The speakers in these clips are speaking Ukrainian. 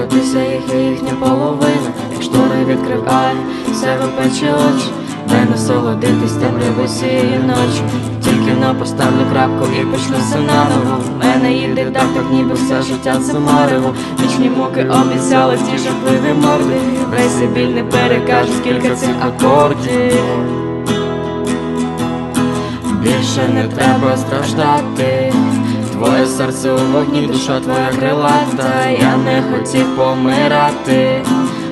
Закохатися їх і їхня половина, як штори відкриває, все випече очі, дай насолодитись темрявою цієї ночі. Тільки но поставлю крапку і почну все наново. В мене їде так, так ніби все життя це марево. Вічні муки обіцяли ті жахливі морди. Весь біль не перекаже, скільки цих акордів. Більше не треба страждати. Серце у вогні, душа твоя крилата, я не хотів помирати.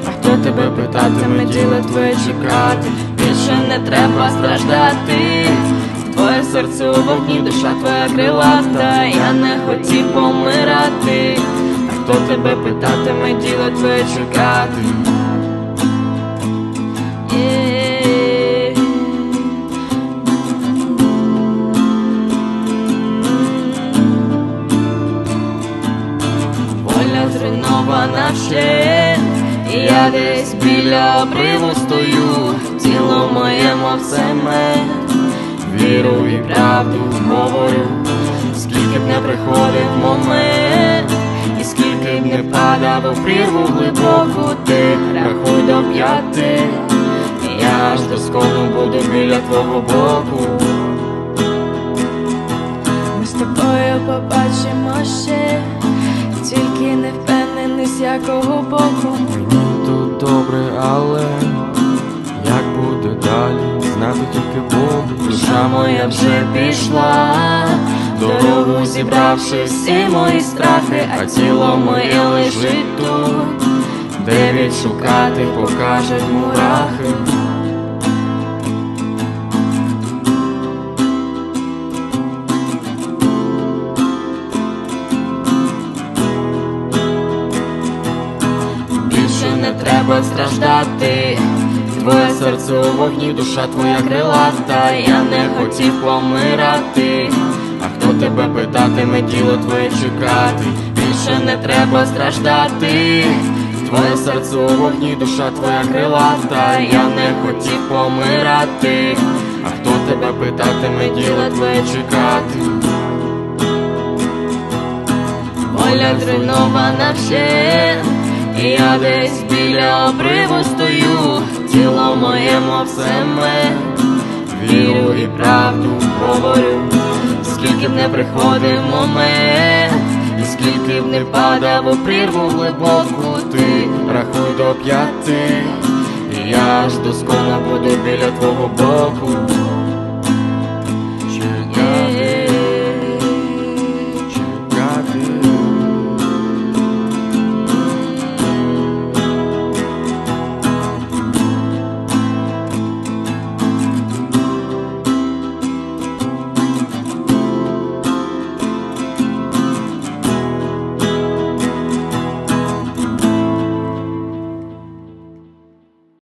А хто тебе питатиме, діло твоє чекати? Більше не треба страждати. Твоє серце у вогні, душа твоя крилата, я не хотів помирати. А хто тебе питатиме, діло твоє чекати? Воля зруйнована ще, я десь біля обриву стою, тіло моє, мов цемент, віру і правду говорю, скільки б не приходив момент, і скільки б не падав у прірву глибоку, ти рахуй до п'яти, я ж доскону буду біля твого боку. Ми з тобою побачимо ще, тільки не впевнений з якого боку. Тут добре, але як буде далі, знати тільки Бог. Душа моя вже пішла, дорогу зібравши всі мої страхи, а тіло моє лежить тут, де відшукати покажуть мурахи. Треба страждати. Твоє серце у вогні, душа твоя крилата, я не хотів помирати. А хто тебе питатиме, діло твоє чекати? Більше не треба страждати. Твоє серце у вогні, душа твоя крилата, я не хотів помирати. А хто тебе питатиме, діло твоє чекати? Воля зруйнована ще, я десь біля обриву стою, тіло моє, мов цемент, вірю і правду говорю, скільки б не приходив момент, і скільки б не падав у прірву глибоку, ти рахуй до п'яти, і я ж досконо буду біля твого боку.